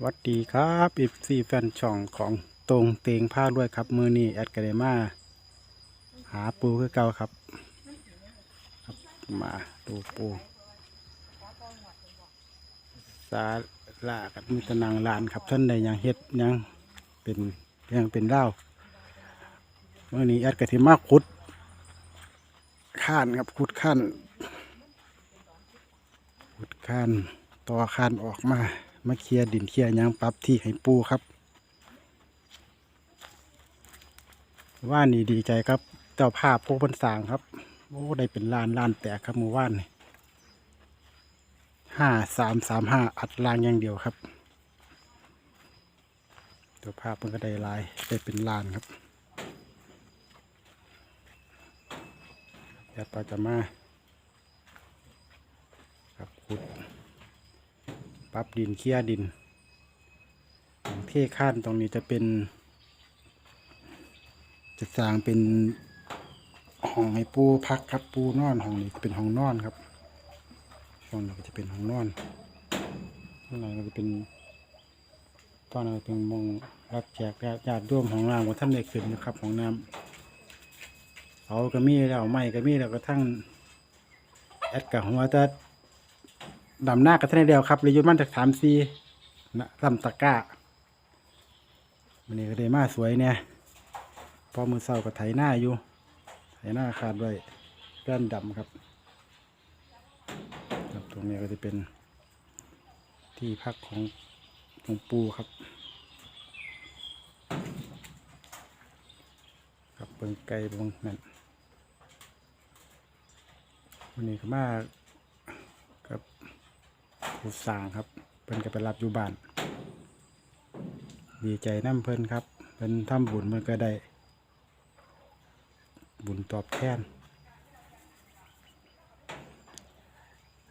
วัสดีครับอีซีแฟนช่องของตรงเตงผ้าด้วยครับ มือนี้แอดกระเดมาหาปูคือเก่าครับครับ มาดูปูสาลากับมีตะนางลานครับท่านใดยังเฮ็ดยังเป็นยังเป็นเล่ามื่อนี้แอดกระถิมาขุดข้านครับขุดข้านขุดข้านต่อข้านออกมา มาเคลียร์ดินเคลียร์ยางปรับที่ให้ปูครับ ว่านี่ดีใจครับ เจ้าภาพพวกบนสร้างครับโอ้ได้เป็นลานลานแตกครับหมู่ว่านห้าสามสามห้าอัดลางอย่างเดียวครับเจ้าภาพมันก็ได้ลายได้เป็นลานครับยัดปาจะมาครับขุด ปรับดินเคลียดินเท่ข้านตรงนี้จะเป็น จะสร้างเป็นห้องให้ปูพักครับปูนอนห้องนี้จะเป็นห้องนอนครับช่วงนี้ก็จะเป็นห้องนอนข้างในก็จะเป็นตอนนั้เป็นมองรับแขกญาติร่วมของน้ำของท่านได้ขึ้นนะครับของน้ำเขาก็มีแล้วไม้ก็มีแล้วก็ทั้งแอดกับหัวต่ด ดำหน้ากันท่านเดียวครับเลยอยุมันจากสามซีนะลำตะก้ามันนี้ก็ได้มาสวยเนี่ยพอมือเศร้าก็ไถหน้าอยู่ไถหน้าขาดด้วยแป้นดำครับครับตรงนี้ก็จะเป็นที่พักของหลวงปู่ครับครับเบิงไก่เบิงนั่นวันนี้ก็มากับ ผู้สร้างครับ เพิ่นก็ไปรับอยู่บ้าน ดีใจน้ำเพิ่นครับเพิ่นทำบุญมันก็ได้ บุญตอบแทน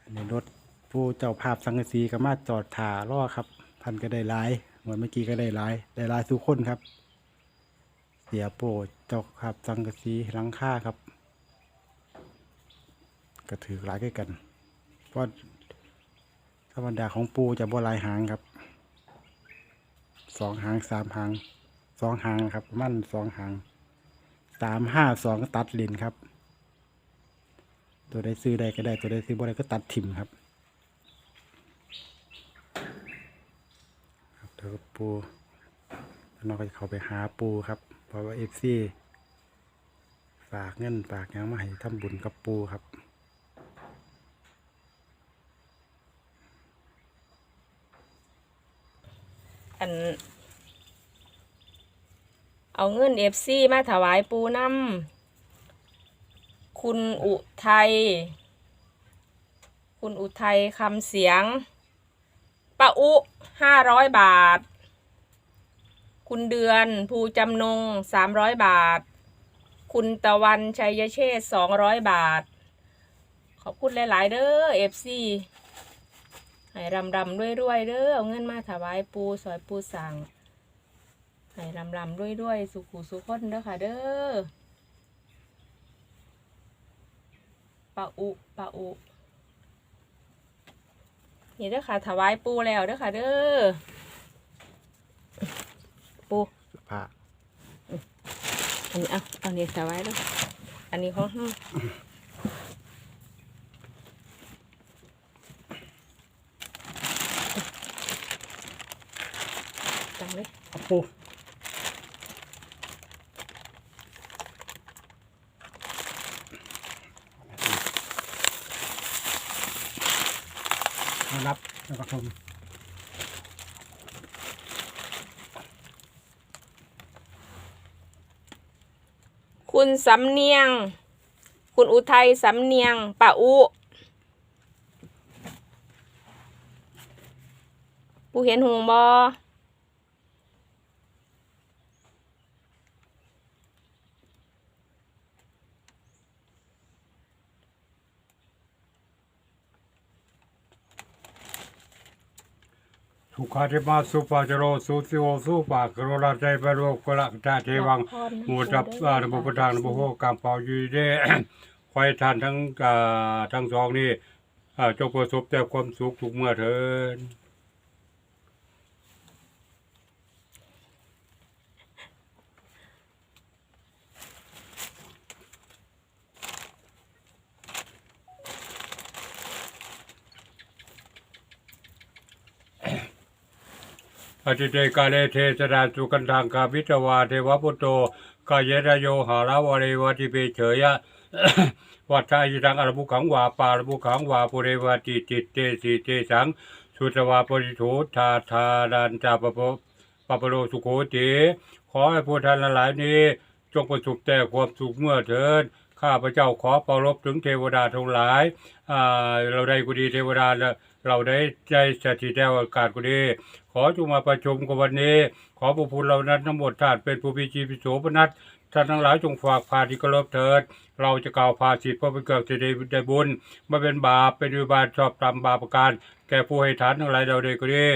อันรถผู้เจ้าภาพสังกะสีก็มาจอดถ่ารอครับท่านก็ได้หลายเหมือนเมื่อกี้ก็ได้หลายได้หลายทุกคนครับ เสียโปรดเจ้าภาพสังกะสีหลังค่าครับ ก็ถือหลายด้วยกันเพราะ ธรรมดาของปูจะบ่หลายหางครับสองหางสามหางสองหางครับ มั่นสองหางสามห้าสองก็ตัดเลนครับ ตัวใดซื้อใดก็ได้ตัวใดซื้อบ่ได้ก็ตัดถิ่มครับครับเดี๋ยวปูแล้วเราก็จะเข้าไปหาปูครับ เพราะว่าเอฟซีฝากเงินฝากยังมาให้ทำบุญกับปูครับ น เอาเงินเอฟซีมาถวายปูน้ำคุณอุทัย คุณอุทัยคำเสียงป้าอุห้าร้อยบาท คุณเดือนภูจำนงสามร้อยบาท คุณตะวันชัยเชษสองร้อยบาท ขอบคุณหลาย ๆ เด้อเอฟซี ให้รำรำด้วยด้วยๆเด้อเอาเงินมาถวายปูสอยปูสั่งให้รำรำด้วยด้วยๆสุขุสุขคนเด้อค่ะเด้อปะอุปะอุนี่เด้อค่ะถวายปูแล้วเด้อค่ะเด้อปูผ้าอันนี้เอาเอานี่ถวายแล้วอันนี้ของห้าจังเลย เอาปู มา รับแล้วก็ชมคุณสำเนียง คุณอุทัยสำเนียงปะอุปูเห็นหงบอ สุขาธิมาสุปาจโรสุติโอสุปากโรราใจปะโรกละจาเทวังหมูจับอานบุปทานบุโหกามเปาอยู่เด้ควายทานทั้งอ่าทั้งสองนี่อ่าจงประสบแต่ความสุขทุกเมื่อเถิน อติเตกาเลเทสดาสุกันทางกาพิตวาเทวพุตโตกายรโยหาลาวเรวติเปเฉยะวัฏายตังอรบุขังวาปารบุขังวาปุเรวติจิตเตสีเตสังสุตวาปริโธธาธาดันจาปะปะปะปะโลสุโขติขอให้ผู้ท่านหลายนี้ จงประสบแต่ความสุขเมื่อเถิด ข้าพเจ้าขอปรบถึงเทวดาทั้งหลายอ่าเราได้กุดีเทวดาเราได้ใจสถิตแวอากาศกุดี ขอจงมาประชุมกันวันนี้ ขอพระพุทธเรานั้นทั้งหมดท่านเป็นผู้พิจิพิโสพนัสท่านทั้งหลายจงฝากพาที่เคารพเถิด เราจะกล่าวพาสิทธิ์เพื่อเป็นเกิดสิริได้บุญม่เป็นบาปเป็นวิบาตชอบตามบาปประการ แก่ผู้ให้ฐานทั้งหลายเราได้ก็ดี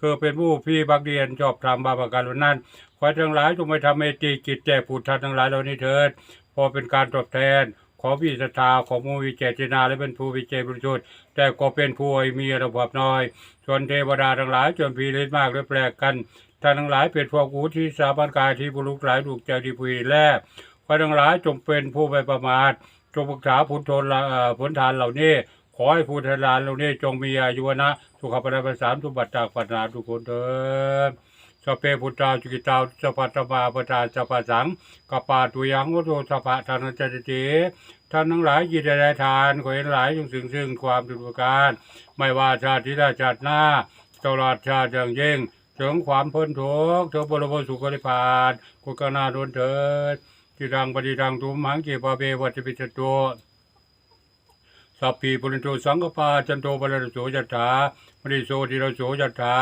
คือเป็นผู้พี่บักเรียนชอบทำบาปการเหล่านั้นขอทั้งหลายจงไม่ทำให้ตีกิจแก่ผู้ท่านทั้งหลายเหล่านี้เถิด พอเป็นการตอบแทนของวิสตาของมูวิเจตนาและเป็นผู้วิเจบริสุทธิ์แต่ก็เป็นผู้มีระบบน้อยส่วนเทวดาทั้งหลายจนพีฤทธิ์มากและแปลกกันท่านทั้งหลายเป็นพวกหูที่สาบันกายที่บุรุษหลายลูกใจที่ผู้แลบขอทั้งหลายจงเป็นผู้ไม่ประมาทจงปรึกษาผลทนละเอ่อผลทานเหล่านี้ ขอให้ผู้ทานเหล่านี้จงมีอายุวนะสุขภาพประสานทุบัติจากปัญหาทุกคนเถิด สเปพุทธาจุกิตาสปัตตมาปทาสปัสังกปาตุยังวัตโตสภะทานจติติท่านทั้งหลายยินดีได้ทานขอเห็นหลายจงถึงซึ่งความดุจการ ไม่ว่าชาติที่ได้ชาติหน้า ตลอดชาติอย่างยิ่งถึงความพ้นทุกข์ถึงบรมสุขนิพพานกุกนาโดนเถิดที่ดังปฏิดังทุมหังเกปะเบวัติปิจตุสัพพีปุริโตสังกปาจันโตปรโสยัตถามริโสติรโสยัตถา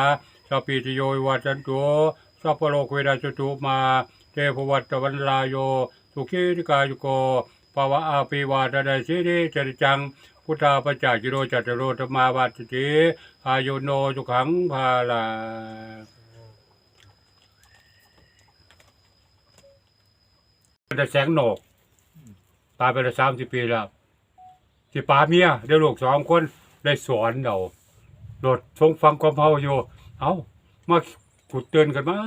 สัพพีติโยวัจันโตสัพพโลกเวราจตุมาเทพวัตวันลายโยสุขีริกายุโกภาวะอาภิวาทนาสิริจริจัง พุทธาปจาจิโรจัตโรธรรมาวาติอายุโนจุขังภาลาแต่แสงโหนก ตายไปแล้วสามสิบปีแล้วที่ป่าเมียได้ลูกสองคนได้สอนเราโดดทงฟังความเฮาอยู่ เอามาขุดเตือนกันมา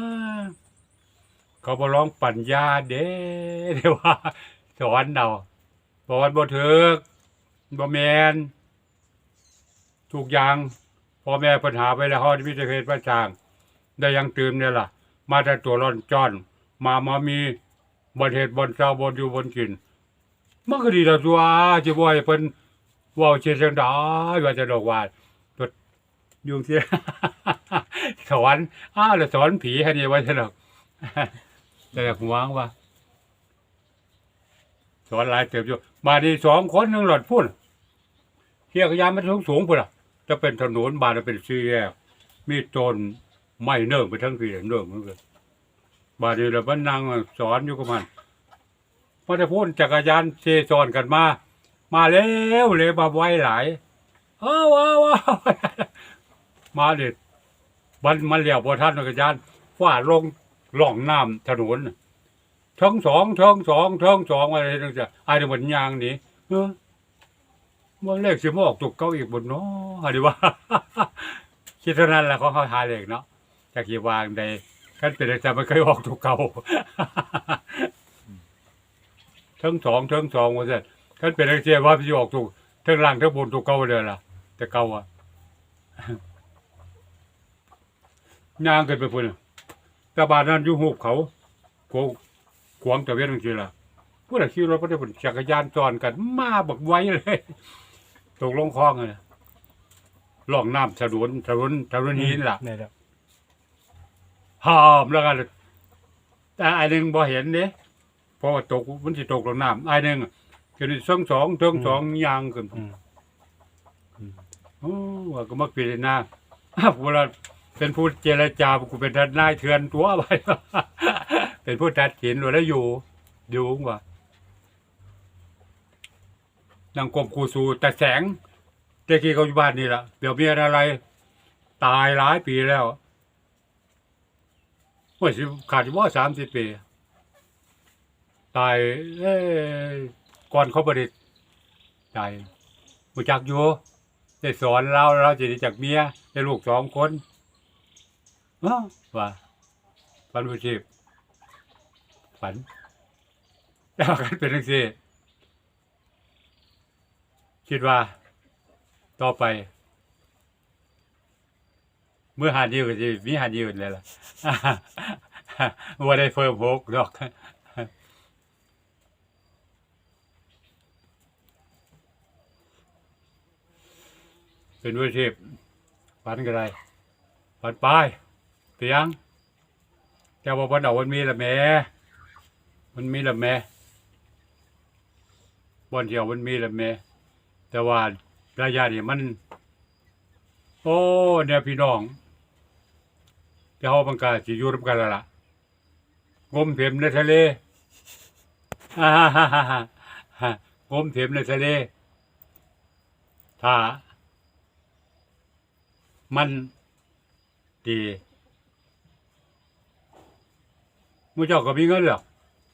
เขาบอร้องปัญญาเด้เดี๋ยวว่าสอนเราบอนบ่ถึกบ่แมนทุกอย่างพ่อแม่ปัญหาไปแล้วฮอดวิทยาเขตประจาง ได้ยังตื่มเนี่ยล่ะ มาแต่ตัวร้อนจ้อน มามามีบนเหตุบนเจ้าบนอยู่บนกินมันก็ดีแล้วตัวจะบ่ให้เพิ่นว้าเชียงด๋ว่าจะดอกว่าตัวยุงเสีย สอนอ้าวแล้วสอนผีให้นี่ว่าจะดอกแต่ผมวางว่าสอนหลายเติบอยู่มาดีสองคนหนึ่งหลอดพุ่นเที่ยกยามมันสูงสูงพุ่นอะ จะเป็นถนนบานจะเป็นสี่แยกมีต้นไม้เนิ่งไปทั้งปีเนิ่งเหมือนกันบาดนี้แล้วมันนั่งสอนอยู่กับมันพอจะพูดจักรยานเซซอนกันมา มาแล้วเลยมาไวหลายอ้าวว้าวว้าวมาเด็ด มันมันเหลียวพอท่านจักรยานฟาดลงล่องน้ำถนนทั้งสองทั้งสองทั้งสองอะไรทั้งจะไอเดี๋ยวมันยางนี่เออมันเลขสิมาออกตกเก้าอีกบนเนาะอะไรวะคิดเท่านั้นแหละเขาเขาหาเลขเนาะจากกี่วางใดกันเป็นแต่มันเคยออกตกเก่าทั้งสองทั้งสองว่าซั่นท่านเป็นนักเสียว่าพี่ออกถูกทั้งล่างทั้งบนถูกเก่าเลยล่ะ แต่เก่าอะ ย่างกันไปพุ่นน่ะแต่บานนั้นอยู่หูบเขาโกขวางตะเวนจังซี่ล่ะผู้ใดขี่รถบ่ได้พุ่นจักรยานจอนกัน มาบักไว้เลยตกลงคลองอะนะล่องน้ำถนนถนนถนนหินล่ะนี่แหละหอมแล้วกันแต่อันหนึ่งบ่เห็นเด้เพราะว่าตกมันสิตกลงน้ำอันหนึ่งจนสองสองเทิงสองยางขึ้น อืม โอ้ว่าก็มักเป็นหน้า เวลา เป็นผู้เจรจากูเป็นทนายเถื่อนตัวไปเป็นผู้ตัดสินแล้วอยู่ อยู่ว่านังกรมครูสูแต่แสงเจ๊กี้เขาอยู่บ้านนี่ละเดี๋ยวมีอะไร ตายหลายปีแล้วว่าสิขาดว่าสามสิบปี ตายเอก่อนเขาบริตายมูจักอยู่ได้สอนเราเราจะได้จากเมียได้ลูกสองคน อ้าวว่าฝันผู้ชีพฝันแล้วกันเป็นทังสี่คิดว่า ต่อไป เมื่อหาดีก็สิมีหาดีอยู่เลยล่ะบ่ได้เพิ่มหกดอกเป็นวิธีฝันก็ได้ฝันไป เปียงแต่ว่าวันเอาวันมีละแม่มันมีละแม่วันเดียวมันมีละแม่แต่ว่าระยะนี้มัน โอ้เนี่ยพี่น้องเจ้าบังกาสิอยู่ร่วมกันแล้วล่ะงมเข็มในทะเลฮ่าฮ่าฮ่าฮ่าฮ่างมเข็มในทะเลถ้ามันดี หมูเจ้าก็มีเงินหรอก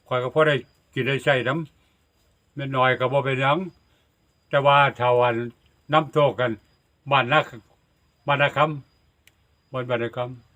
คอยก็พอได้กินได้ใช้น้ำไม่น้อยก็บ่เป็นหยังแต่ว่าชาวันน้ำโตกันบ้านนักบ้านนาคำบ้านบ้านนาคำ